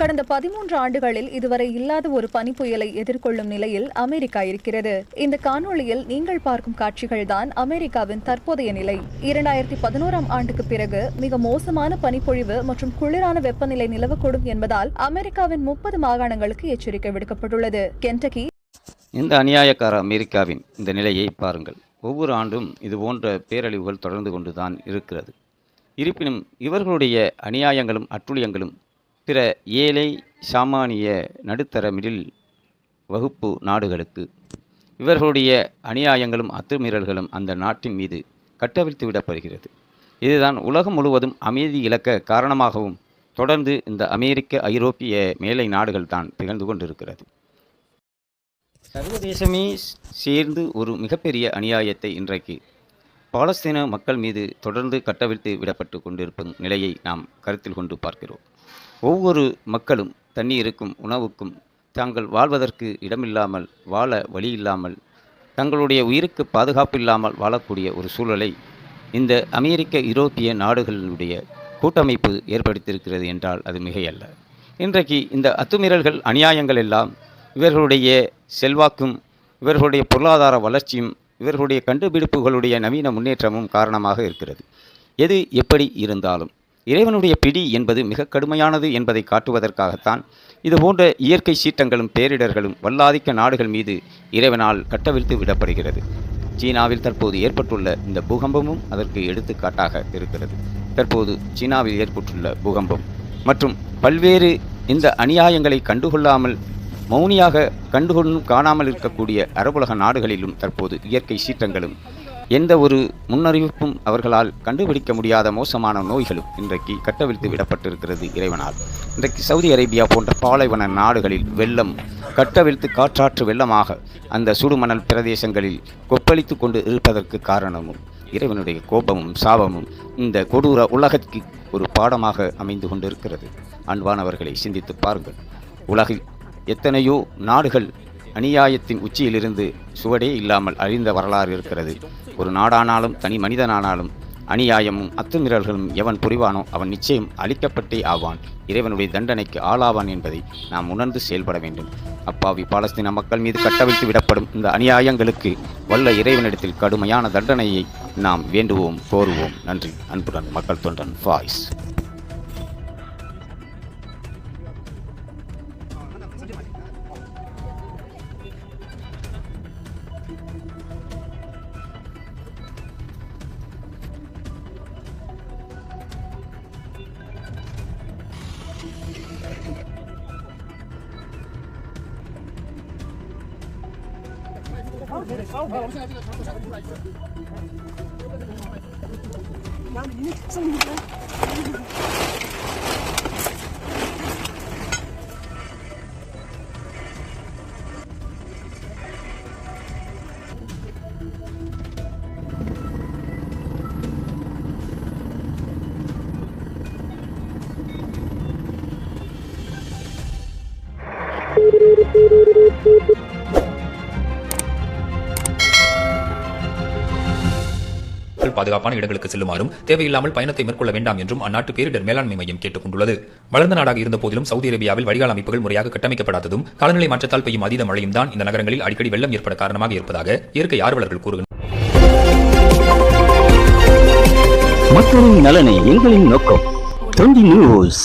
கடந்த பதிமூன்று ஆண்டுகளில் இதுவரை இல்லாத ஒரு பனி புயலை எதிர்கொள்ளும் நிலையில் அமெரிக்கா இருக்கிறது. இந்த காணொளியில் நீங்கள் பார்க்கும் காட்சிகள்தான் அமெரிக்காவின் தற்போதைய நிலை. இரண்டாயிரத்தி பதினோராம் ஆண்டுக்கு பிறகு மிக மோசமான பனிப்பொழிவு மற்றும் குளிரான வெப்பநிலை நிலவக்கூடும் என்பதால் அமெரிக்காவின் முப்பது மாகாணங்களுக்கு எச்சரிக்கை விடுக்கப்பட்டுள்ளது. கென்டகி இந்த அநியாயக்கார அமெரிக்காவின் இந்த நிலையை பாருங்கள். ஒவ்வொரு ஆண்டும் இது போன்ற பேரழிவுகள் தொடர்ந்து கொண்டுதான் இருக்கிறது. இருப்பினும் இவர்களுடைய அநியாயங்களும் அட்டுழியங்களும் பிற ஏழை சாமானிய நடுத்தர மிடில் வகுப்பு நாடுகளுக்கு. இவர்களுடைய அநியாயங்களும் அத்துமீறல்களும் அந்த நாட்டின் மீது கட்டவிழ்த்து விடப்படுகிறது. இதுதான் உலகம் முழுவதும் அமைதி இழக்க காரணமாகவும் தொடர்ந்து இந்த அமெரிக்க ஐரோப்பிய மேலை நாடுகள் தான் திகழ்ந்து கொண்டிருக்கிறது. சர்வதேசமே சேர்ந்து ஒரு மிகப்பெரிய அநியாயத்தை இன்றைக்கு பாலஸ்தீன மக்கள் மீது தொடர்ந்து கட்டவிழ்த்து விடப்பட்டு கொண்டிருக்கும் நிலையை நாம் கருத்தில் கொண்டு பார்க்கிறோம். ஒவ்வொரு மக்களும் தண்ணீருக்கும் உணவுக்கும் தாங்கள் வாழ்வதற்கு இடமில்லாமல் வாழ வழி இல்லாமல் தங்களுடைய உயிருக்கு பாதுகாப்பு இல்லாமல் வாழக்கூடிய ஒரு சூழலை இந்த அமெரிக்க யூரோப்பிய நாடுகளுடைய கூட்டமைப்பு ஏற்படுத்தியிருக்கிறது என்றால் அது மிகையல்ல. இன்றைக்கு இந்த அத்துமீறல்கள் அநியாயங்கள் எல்லாம் இவர்களுடைய செல்வாக்கும் இவர்களுடைய பொருளாதார வளர்ச்சியும் இவர்களுடைய கண்டுபிடிப்புகளுடைய நவீன முன்னேற்றமும் காரணமாக இருக்கிறது. எது எப்படி இருந்தாலும் இறைவனுடைய பிடி என்பது மிக கடுமையானது என்பதை காட்டுவதற்காகத்தான் இதுபோன்ற இயற்கை சீற்றங்களும் பேரிடர்களும் வல்லாதிக்க நாடுகள் மீது இறைவனால் கட்டவிழ்த்து விடப்படுகிறது. சீனாவில் தற்போது ஏற்பட்டுள்ள இந்த பூகம்பமும் அதற்கு எடுத்துக்காட்டாக இருக்கிறது. தற்போது சீனாவில் ஏற்பட்டுள்ள பூகம்பம் மற்றும் பல்வேறு இந்த அநியாயங்களை கண்டுகொள்ளாமல் மௌனியாக கண்டுகொண்டும் காணாமல் இருக்கக்கூடிய அரபுலக நாடுகளிலும் தற்போது இயற்கை சீற்றங்களும் எந்த ஒரு முன்னறிவிப்பும் அவர்களால் கண்டுபிடிக்க முடியாத மோசமான நோய்களும் இன்றைக்கு கட்டவிழ்த்து விடப்பட்டிருக்கிறது இறைவனால். இன்றைக்கு சவுதி அரேபியா போன்ற பாலைவன நாடுகளில் வெள்ளம் கட்டவிழ்த்து காற்றாற்று வெள்ளமாக அந்த சுடுமணல் பிரதேசங்களில் கொப்பளித்து கொண்டு இருப்பதற்கு காரணமும் இறைவனுடைய கோபமும் சாபமும் இந்த கொடூர உலகத்திற்கு ஒரு பாடமாக அமைந்து கொண்டிருக்கிறது. அன்பானவர்களை சிந்தித்து பாருங்கள். உலகில் எத்தனையோ நாடுகள் அநியாயத்தின் உச்சியிலிருந்து சுவடே இல்லாமல் அழிந்த வரலாறு இருக்கிறது. ஒரு நாடானாலும் தனி மனிதனானாலும் அநியாயமும் அத்துமீறல்களும் எவன் புரிவானோ அவன் நிச்சயம் அழிக்கப்பட்டே ஆவான். இறைவனுடைய தண்டனைக்கு ஆளாவான் என்பதை நாம் உணர்ந்து செயல்பட வேண்டும். அப்பாவி பாலஸ்தீன மக்கள் மீது கட்டவிழ்த்து விடப்படும் இந்த அநியாயங்களுக்கு வல்ல இறைவனிடத்தில் கடுமையான தண்டனையை நாம் வேண்டுவோம் கோருவோம். நன்றி. அன்புடன் மக்கள் தொண்டன் ஃபாய்ஸ் 你！我们现在这个仓库下头出来一个，哎，这个。送你一个。மக்கள் பாதுகாப்பான இடங்களுக்கு செல்லுமாறும் தேவையில்லாமல் பயணத்தை மேற்கொள்ள வேண்டாம் என்றும் அந்நாட்டு பேரிடர் மேலாண்மை மையம் கேட்டுக் கொண்டுள்ளது. வளர்ந்த நாடாக இருந்த போதிலும் சவுதி அரேபியாவில் வடிகால் அமைப்புகள் முறையாக கட்டமைக்கப்படாததும் காலநிலை மாற்றத்தால் பெய்யும் அதீத மழையும் தான் இந்த நகரங்களில் அடிக்கடி வெள்ளம் ஏற்பட காரணமாக இருப்பதாக இயற்கை ஆர்வலர்கள் கூறுகின்றனர். மக்களின் நலனை எங்களின் நோக்கம். தொண்டி நியூஸ்.